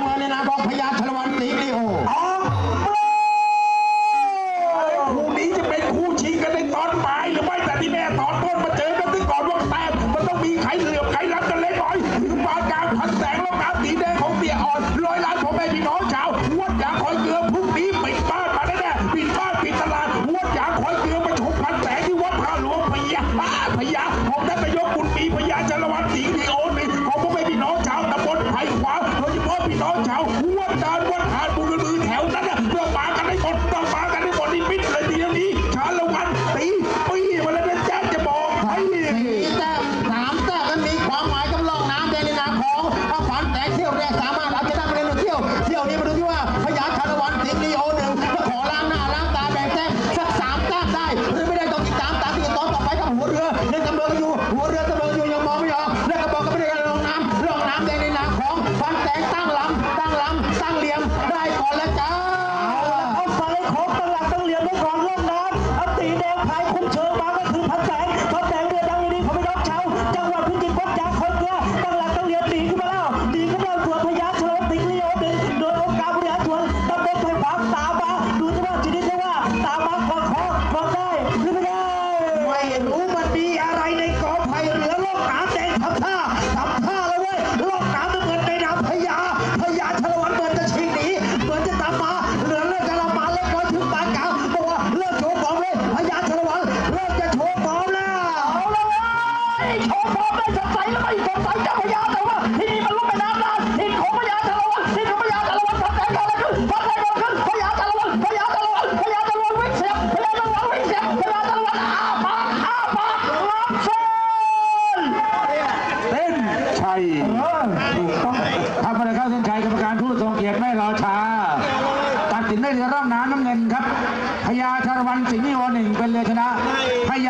ำงานในนามของพญาชลวันตีลีโออ๋อคู่นี้จะเป็นคู่ชิงกันในตอนปลายหรือไม่แต่ที่แม่ตอนต้นมาเจอ ตอนเช้าวัวจานวัดหาดบุญมือแถวนั้นเราปากันให้หมดเราปากันให้หมดนี่มิดเลย ชัยถูกต้องทำประเข้าเส้นชัยกรรมการผู้ทรงเกียรติไม่รอช้า ตัดสินได้เรือร่องน้ำน้ำเงินครับพญาชารวันสิงห์นิหนึ่งเป็นเรือชนะพญา